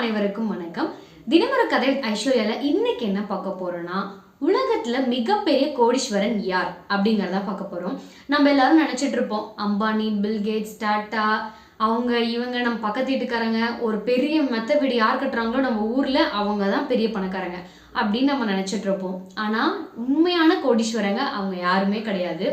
அனைவருக்கும் வணக்கம். தினமர கதை ஐஸ்வர்யால இன்னைக்கு என்ன பார்க்க போறோம்னா உலகத்துல மிகப்பெரிய கோடீஸ்வரன் யார் அப்படிங்கறத பார்க்க போறோம். நம்ம எல்லாரும் நினைச்சிட்டு இருப்போம் அம்பானி பில்கேட்ஸ் டாட்டா அவங்க இவங்க நம்ம பக்கத்து வீட்டுக்காரங்க ஒரு பெரிய மெத்த வீடு யார் கட்டுறாங்களோ நம்ம ஊர்ல அவங்க தான் பெரிய பணக்காரங்க அப்படின்னு நம்ம நினைச்சிட்டு இருப்போம். ஆனா உண்மையான கோடீஸ்வரங்க அவங்க யாருமே கிடையாது.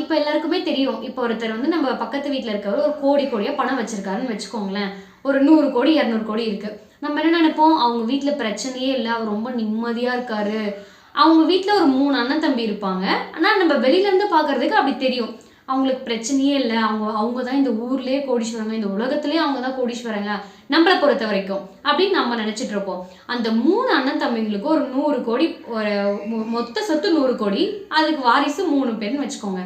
இப்போ எல்லாருக்குமே தெரியும் இப்போ ஒருத்தர் வந்து நம்ம பக்கத்து வீட்டில் இருக்கவர் ஒரு கோடி கோடியாக பணம் வச்சிருக்காருன்னு வச்சுக்கோங்களேன். ஒரு நூறு கோடி இரநூறு கோடி இருக்குது நம்ம என்ன நினைப்போம்? அவங்க வீட்டில் பிரச்சனையே இல்லை. அவர் ரொம்ப நிம்மதியாக இருக்காரு. அவங்க வீட்டில் ஒரு மூணு அண்ணன் தம்பி இருப்பாங்க. ஆனால் நம்ம வெளியிலேருந்து பார்க்குறதுக்கு பார்க்கறதுக்கு அப்படி தெரியும். அவங்களுக்கு பிரச்சனையே இல்லை. அவங்க அவங்க தான் இந்த ஊர்லேயே கோடீஸ்வரங்க. இந்த உலகத்துலேயே அவங்க தான் கோடீஸ்வரங்க. நம்மளை பொறுத்த வரைக்கும். அப்படின்னு நம்ம நினச்சிட்டு இருப்போம். அந்த மூணு அண்ணன் தம்பிங்களுக்கு ஒரு நூறு கோடி ஒரு மொத்த சொத்து நூறு கோடி. அதுக்கு வாரிசு மூணு பேர்னு வச்சுக்கோங்க.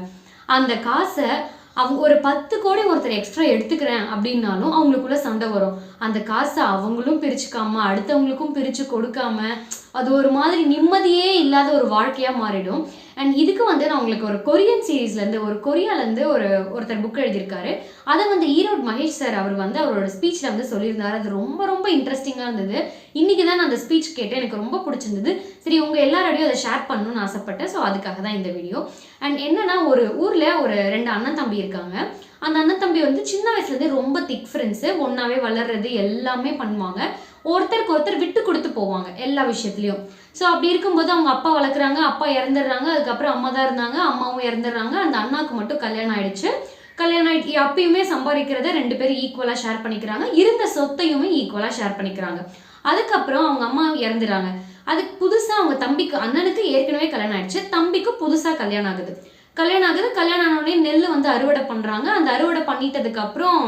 அந்த காசை அவங்க ஒரு பத்து கோடி ஒருத்தர் எக்ஸ்ட்ரா எடுத்துக்கிறேன் அப்படின்னாலும் அவங்களுக்குள்ள சண்டை வரும். அந்த காசை அவங்களும் பிரிச்சுக்காம அடுத்தவங்களுக்கும் பிரிச்சு கொடுக்காம அது ஒரு மாதிரி நிம்மதியே இல்லாத ஒரு வாழ்க்கையா மாறிடும். அண்ட் இதுக்கு வந்து நான் உங்களுக்கு ஒரு கொரியன் சீரீஸ்லேருந்து ஒரு கொரியாலேருந்து ஒரு ஒருத்தர் புக் எழுதியிருக்காரு. அதை வந்து ஈரோடு மகேஷ் சார் அவர் வந்து அவரோட ஸ்பீச்சில் வந்து சொல்லியிருந்தாரு. அது ரொம்ப ரொம்ப இன்ட்ரெஸ்டிங்காக இருந்தது. இன்றைக்கி தான் நான் அந்த ஸ்பீச் கேட்டேன். எனக்கு ரொம்ப பிடிச்சிருந்தது. சரி உங்கள் எல்லாரோடையும் அதை ஷேர் பண்ணணும்னு ஆசைப்பட்டேன். ஸோ அதுக்காக தான் இந்த வீடியோ அண்ட் என்னென்னா ஒரு ஊரில் ஒரு ரெண்டு அண்ணன் தம்பி இருக்காங்க. அந்த அண்ணன் தம்பி வந்து சின்ன வயசுலேருந்தே ரொம்ப திக் ஃப்ரெண்ட்ஸு ஒன்றாவே வளர்றது எல்லாமே பண்ணுவாங்க. ஒருத்தருக்கு ஒருத்தர் விட்டு கொடுத்து போவாங்க எல்லா விஷயத்துலையும். ஸோ அப்படி இருக்கும்போது அவங்க அப்பா வளர்க்குறாங்க அப்பா இறந்துடுறாங்க அதுக்கப்புறம் அம்மா தான் இருந்தாங்க அம்மாவும் இறந்துடுறாங்க அந்த அண்ணாவுக்கு மட்டும் கல்யாணம் ஆயிடுச்சு. கல்யாணம் ஆயிட்டு அப்பயுமே சம்பாதிக்கிறத ரெண்டு பேரும் ஈக்குவலாக ஷேர் பண்ணிக்கிறாங்க. இருந்த சொத்தையுமே ஈக்குவலாக ஷேர் பண்ணிக்கிறாங்க. அதுக்கப்புறம் அவங்க அம்மா இறந்துடுறாங்க. அதுக்கு புதுசாக அவங்க தம்பிக்கு அண்ணனுக்கு ஏற்கனவே கல்யாணம் ஆயிடுச்சு. தம்பிக்கு புதுசாக கல்யாணம் ஆகுது. கல்யாணம் ஆகுது. கல்யாணம் ஆனோடனே நெல் வந்து அறுவடை பண்ணுறாங்க அந்த அறுவடை பண்ணிட்டதுக்கப்புறம்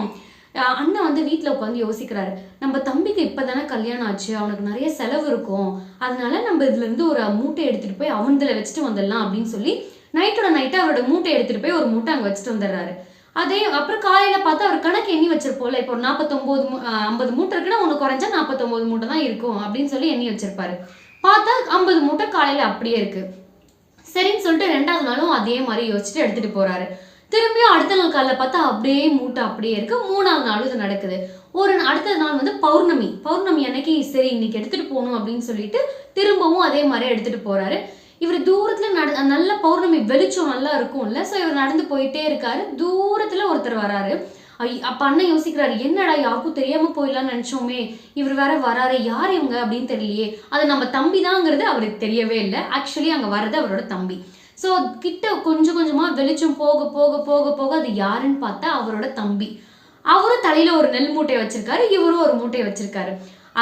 அண்ணன் வந்து வீட்டில் உட்காந்து யோசிக்கிறாரு. நம்ம தம்பிக்கு இப்போ தானே கல்யாணம் ஆச்சு அவனுக்கு நிறைய செலவு இருக்கும். அதனால நம்ம இதுலேருந்து ஒரு மூட்டை எடுத்துகிட்டு போய் அவன்தில் வச்சுட்டு வந்துடலாம் அப்படின்னு சொல்லி நைட்டோட நைட்டு அவரோட மூட்டை எடுத்துகிட்டு போய் ஒரு மூட்டை அங்கே வச்சுட்டு வந்துடுறாரு. அதே அப்புறம் காலையில் பார்த்தா அவர் கணக்கு எண்ணி வச்சிருப்போம்ல இப்போ ஒரு நாற்பத்தொம்போது ஐம்பது மூட்டை இருக்குன்னா உனக்கு குறைஞ்சா நாற்பத்தொம்போது மூட்டை தான் இருக்கும் அப்படின்னு சொல்லி எண்ணி வச்சிருப்பாரு. பார்த்தா ஐம்பது மூட்டை காலையில் அப்படியே இருக்குது சரின்னு சொல்லிட்டு ரெண்டாவது நாளும் அதே மாதிரி யோசிச்சுட்டு எடுத்துகிட்டு போகிறாரு திரும்பியும் அடுத்த நாள் காலைல பார்த்தா அப்படியே மூட்டை அப்படியே இருக்கு. மூணாவது நாள் இது நடக்குது. ஒரு அடுத்த நாள் வந்து பௌர்ணமி. பௌர்ணமி அன்னைக்கு சரி இன்னைக்கு எடுத்துட்டு போகணும் அப்படின்னு சொல்லிட்டு திரும்பவும் அதே மாதிரி எடுத்துட்டு போறாரு. இவர் தூரத்துல நட நல்ல பௌர்ணமி வெளிச்சம் நல்லா இருக்கும்ல. ஸோ இவர் நடந்து போயிட்டே இருக்காரு. தூரத்துல ஒருத்தர் வராரு. ஐ- அப்ப அண்ணன் யோசிக்கிறாரு என்னடா யாருக்கும் தெரியாம போயிடலாம்னு நினைச்சோமே. இவர் வேற வராரு. யார் இவங்க? அப்படின்னு தெரியலையே. அது நம்ம தம்பி தாங்கிறது அவருக்கு தெரியவே இல்லை. ஆக்சுவலி அங்க வர்றது அவரோட தம்பி. ஸோ கிட்ட கொஞ்சம் கொஞ்சமாக வெளிச்சம் போக போக போக போக அது யாருன்னு பார்த்தா அவரோட தம்பி. அவரும் தலையில் ஒரு நெல் மூட்டையை வச்சுருக்காரு இவரும் ஒரு மூட்டையை வச்சுருக்காரு.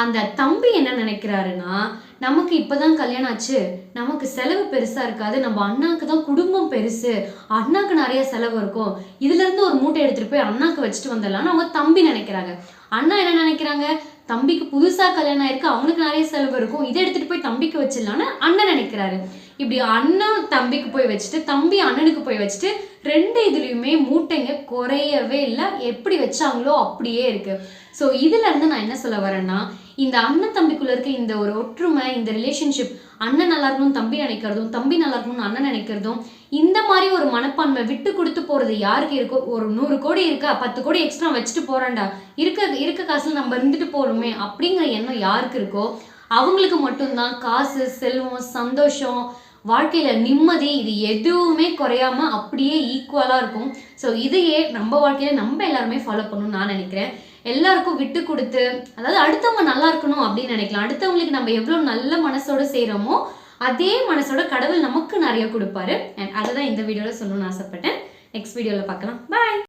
அந்த தம்பி என்ன நினைக்கிறாருன்னா நமக்கு இப்பதான் கல்யாணம் ஆச்சு. நமக்கு செலவு பெருசாக இருக்காது. நம்ம அண்ணாக்கு தான் குடும்பம் பெருசு. அண்ணாக்கு நிறைய செலவு இருக்கும். இதுலேருந்து ஒரு மூட்டை எடுத்துகிட்டு போய் அண்ணாக்கு வச்சுட்டு வந்துடலாம்னு அவங்க தம்பி நினைக்கிறாங்க. அண்ணா என்ன நினைக்கிறாங்க? தம்பிக்கு புதுசாக கல்யாணம் ஆயிருக்கு. அவனுக்கு நிறைய செலவு இருக்கும். இதை எடுத்துகிட்டு போய் தம்பிக்கு வச்சிடலான்னு அண்ணன் நினைக்கிறாரு. இப்படி அண்ணன் தம்பிக்கு போய் வச்சுட்டு தம்பி அண்ணனுக்கு போய் வச்சுட்டு ரெண்டு இதுலேயுமே மூட்டைங்க குறையவே இல்லை. எப்படி வச்சாங்களோ அப்படியே இருக்குது ஸோ இதுலேருந்து நான் என்ன சொல்ல வரேன்னா இந்த அண்ணன் தம்பிக்குள்ள இருக்க இந்த ஒரு ஒற்றுமை இந்த ரிலேஷன்ஷிப் அண்ணன் நல்லா இருக்கணும் தம்பி நினைக்கிறதும் தம்பி நல்லா இருக்கணும்னு அண்ணன் நினைக்கிறதும் இந்த மாதிரி ஒரு மனப்பான்மை விட்டு கொடுத்து போகிறது யாருக்கு இருக்கோ ஒரு நூறு கோடி இருக்கா பத்து கோடி எக்ஸ்ட்ரா வச்சுட்டு போகிறேன்டா இருக்க இருக்க காசில் நம்ம இருந்துட்டு போகணுமே அப்படிங்கிற எண்ணம் யாருக்கு இருக்கோ அவங்களுக்கு மட்டும்தான். காசு செல்வம் சந்தோஷம் வாழ்க்கையில் நிம்மதி இது எதுவுமே குறையாம அப்படியே ஈக்குவலாக இருக்கும். ஸோ இதையே நம்ம வாழ்க்கையில் நம்ம எல்லாருமே ஃபாலோ பண்ணணும்னு நான் நினைக்கிறேன். எல்லாருக்கும் விட்டு கொடுத்து அதாவது அடுத்தவங்க நல்லா இருக்கணும் அப்படின்னு நினைக்கலாம். அடுத்தவங்களுக்கு நம்ம எவ்வளோ நல்ல மனசோட செய்கிறோமோ அதே மனசோட கடவுள் நமக்கு நிறைய கொடுப்பாரு. அண்ட் அதை தான் இந்த வீடியோவில் சொல்லணும்னு ஆசைப்பட்டேன். நெக்ஸ்ட் வீடியோவில் பார்க்கலாம். பாய்